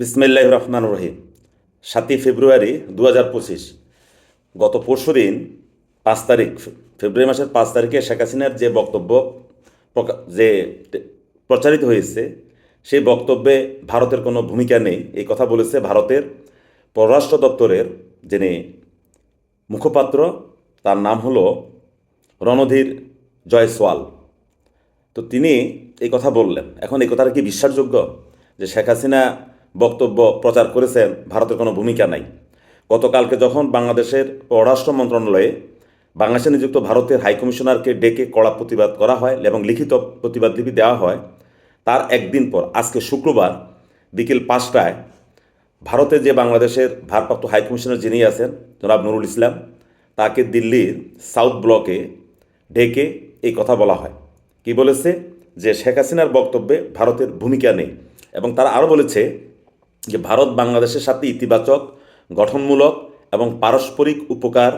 বিসমিল্লাহ রহমান রহিম। সাতই ফেব্রুয়ারি দু হাজার পঁচিশ, গত পরশু দিন পাঁচ তারিখ, ফেব্রুয়ারি মাসের পাঁচ তারিখে শেখ হাসিনার যে বক্তব্য যে প্রচারিত হয়েছে, সেই বক্তব্যে ভারতের কোনো ভূমিকা নেই। এই কথা বলেছে ভারতের পররাষ্ট্র দপ্তরের যিনি মুখপাত্র, তার নাম হলো রণধীর জয়সওয়াল। তো তিনি এই কথা বললেন। এখন এই কথাটা কি বিশ্বাসযোগ্য যে শেখ হাসিনা বক্তব্য প্রচার করেছেন, ভারতের কোনো ভূমিকা নাই। গতকালকে যখন বাংলাদেশের পররাষ্ট্র মন্ত্রণালয়ে বাংলাদেশে নিযুক্ত ভারতের হাইকমিশনারকে ডেকে কড়া প্রতিবাদ করা হয় এবং লিখিত প্রতিবাদ লিপি দেওয়া হয়, তার একদিন পর, আজকে শুক্রবার বিকেল পাঁচটায় ভারতে যে বাংলাদেশের ভারপ্রাপ্ত হাইকমিশনার যিনি আছেন, জনাব নুরুল ইসলাম, তাকে দিল্লির সাউথ ব্লকে ডেকে এই কথা বলা হয়। কি বলেছে? যে শেখ হাসিনার বক্তব্যে ভারতের ভূমিকা নেই এবং তারা আরও বলেছে যে ভারত বাংলাদেশের সাথে ইতিবাচক, গঠনমূলক এবং পারস্পরিক উপকার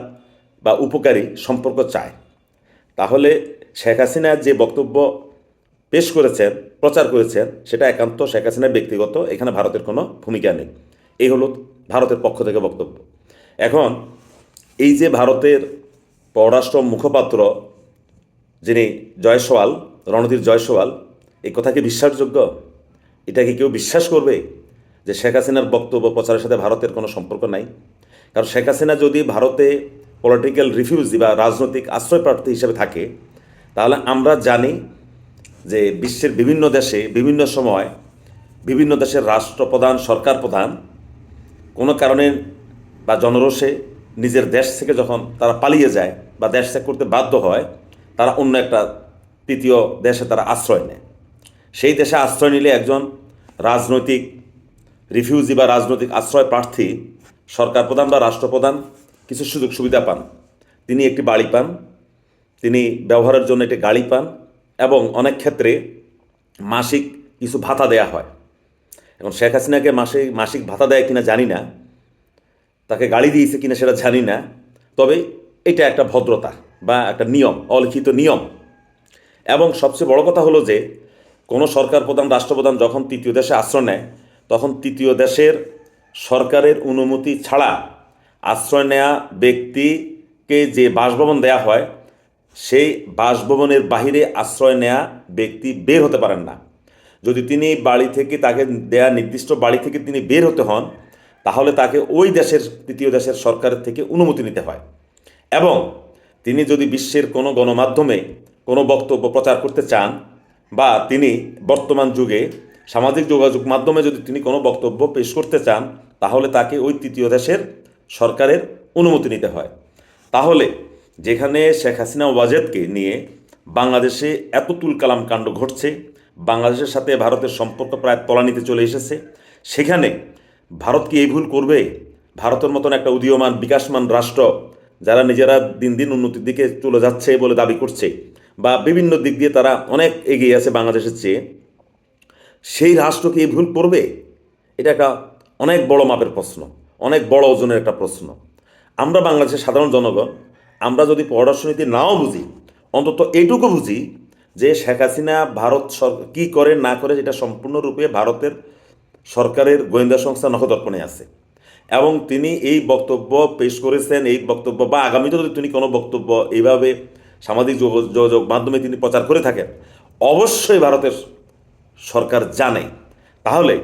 বা উপকারী সম্পর্ক চায়। তাহলে শেখ হাসিনা যে বক্তব্য পেশ করেছেন, প্রচার করেছেন, সেটা একান্ত শেখ হাসিনার ব্যক্তিগত, এখানে ভারতের কোনো ভূমিকা নেই। এই হলো ভারতের পক্ষ থেকে বক্তব্য। এখন, এই যে ভারতের পররাষ্ট্র মুখপাত্র যিনি জয়সওয়াল, রণধীর জয়সওয়াল, এই কথা কি বিশ্বাসযোগ্য? এটা কি কেউ বিশ্বাস করবে? যে শেখ হাসিনার বক্তব্য, প্রচারের সাথে ভারতের কোনো সম্পর্ক নাই। কারণ শেখ হাসিনা যদি ভারতে পলিটিক্যাল রিফিউজি বা রাজনৈতিক আশ্রয় প্রার্থী হিসেবে থাকে, তাহলে আমরা জানি যে বিশ্বের বিভিন্ন দেশে, বিভিন্ন সময় বিভিন্ন দেশের রাষ্ট্রপ্রধান, সরকার প্রধান কোনো কারণে বা জনরোষে নিজের দেশ থেকে যখন তারা পালিয়ে যায় বা দেশ ত্যাগ করতে বাধ্য হয়, তারা অন্য একটা তৃতীয় দেশে তারা আশ্রয় নেয়। সেই দেশে আশ্রয় নিলে একজন রাজনৈতিক রিফিউজি বা রাজনৈতিক আশ্রয় প্রার্থী, সরকার প্রধান বা রাষ্ট্রপ্রধান কিছু সুযোগ সুবিধা পান। তিনি একটি বাড়ি পান, তিনি ব্যবহারের জন্য একটি গাড়ি পান এবং অনেক ক্ষেত্রে মাসিক কিছু ভাতা দেয়া হয়। এখন শেখ হাসিনাকে মাসে মাসিক ভাতা দেয় কিনা জানি না, তাকে গাড়ি দিয়েছে কিনা সেটা জানি না, তবে এটা একটা ভদ্রতা বা একটা নিয়ম, অলিখিত নিয়ম। এবং সবচেয়ে বড় কথা হলো যে, কোনো সরকার প্রধান, রাষ্ট্রপ্রধান যখন তৃতীয় দেশে আশ্রয় নেয় তখন তৃতীয় দেশের সরকারের অনুমতি ছাড়া আশ্রয় নেয়া ব্যক্তিকে যে বাসভবন দেয়া হয়, সেই বাসভবনের বাহিরে আশ্রয় নেয়া ব্যক্তি বের হতে পারেন না। যদি তিনি বাড়ি থেকে তাকে দেয়া নির্দিষ্ট বাড়ি থেকে তিনি বের হতে হন, তাহলে তাকে ওই দেশের, তৃতীয় দেশের সরকারের থেকে অনুমতি নিতে হয়। এবং তিনি যদি বিশ্বের কোনো গণমাধ্যমে কোনো বক্তব্য প্রচার করতে চান বা তিনি বর্তমান যুগে সামাজিক যোগাযোগ মাধ্যমে যদি তিনি কোনো বক্তব্য পেশ করতে চান, তাহলে তাকে ওই তৃতীয় দেশের সরকারের অনুমতি নিতে হয়। তাহলে যেখানে শেখ হাসিনা ওয়াজেদকে নিয়ে বাংলাদেশে এত তুলকালাম কাণ্ড ঘটছে, বাংলাদেশের সাথে ভারতের সম্পর্ক প্রায় তলানিতে চলে এসেছে, সেখানে ভারত কি এই ভুল করবে? ভারতের মতন একটা উদীয়মান, বিকাশমান রাষ্ট্র যারা নিজেরা দিন দিন উন্নতির দিকে চলে যাচ্ছে বলে দাবি করছে, বা বিভিন্ন দিক দিয়ে তারা অনেক এগিয়ে আছে বাংলাদেশের চেয়ে সেই রাষ্ট্র কি এই ভুল করবে এটা একটা অনেক বড় মাপের প্রশ্ন, অনেক বড় ওজনের একটা প্রশ্ন। আমরা বাংলাদেশের সাধারণ জনগণ, আমরা যদি পররাষ্ট্রনীতি নাও বুঝি, অন্তত এইটুকু বুঝি যে শেখ হাসিনা ভারত সরকার কী করে না করে এটা সম্পূর্ণরূপে ভারতের সরকারের গোয়েন্দা সংস্থা নখদর্পণে আছে। এবং তিনি এই বক্তব্য পেশ করেছেন, এই বক্তব্য বা আগামীতে যদি তিনি কোনো বক্তব্য এইভাবে সামাজিক যোগাযোগ মাধ্যমে তিনি প্রচার করে থাকেন, অবশ্যই ভারতের সরকার জানে। তাহলে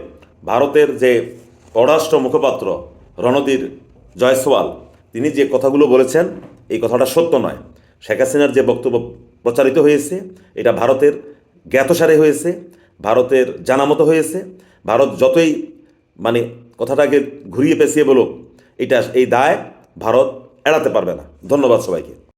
ভারতের যে পররাষ্ট্র মুখপাত্র রণধীর জয়সওয়াল, তিনি যে কথাগুলো বলেছেন, এই কথাটা সত্য নয়। শেখ হাসিনার যে বক্তব্য প্রচারিত হয়েছে, এটা ভারতের জ্ঞাতসারে হয়েছে, ভারতের জানামতো হয়েছে। ভারত যতই মানে কথাটাকে ঘুরিয়ে পেঁচিয়ে বলুক, এটা, এই দায় ভারত এড়াতে পারবে না। ধন্যবাদ সবাইকে।